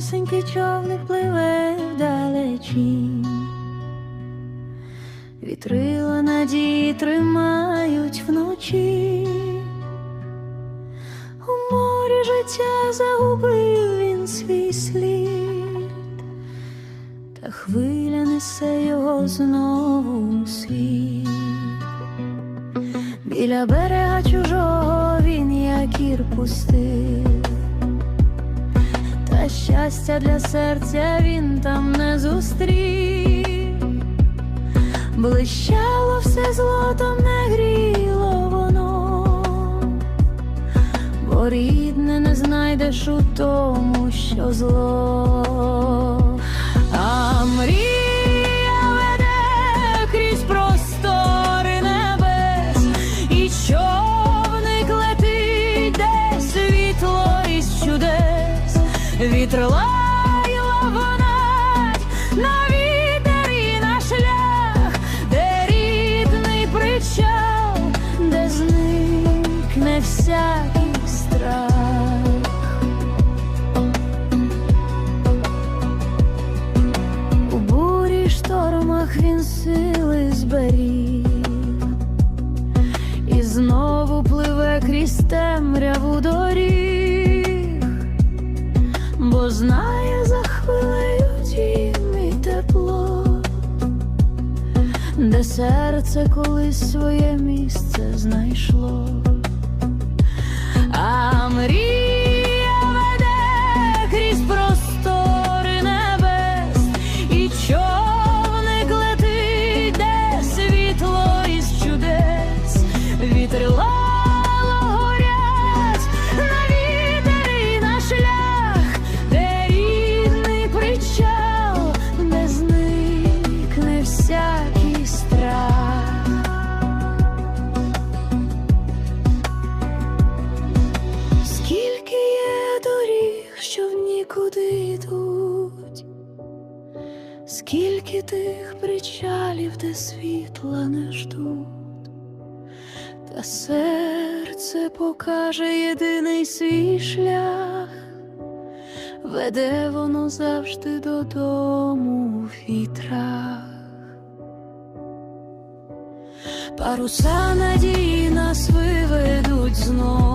малесенький човник пливе вдалечі. Вітрила надії тримають вночі. У морі життя загубив він свій слід, та хвиля несе його знову у світ. Біля берега чужого він якір пустив, щастя для серця він там не зустрів. Блищало все злотом, не гріло воно, бо рідне не знайдеш у тому, що зло, вітер лай лаванать на вітер і на шлях, де рідний причал, де зникне всякий страх. У бурі штормах він сили зберіг і знову пливе крізь темряву доріг, знає за хвилею дім і тепло, де серце колись своє місце знайшло. Скільки тих причалів, де світла не ждуть, та серце покаже єдиний свій шлях, веде воно завжди додому в вітрах. Паруса надії нас виведуть знов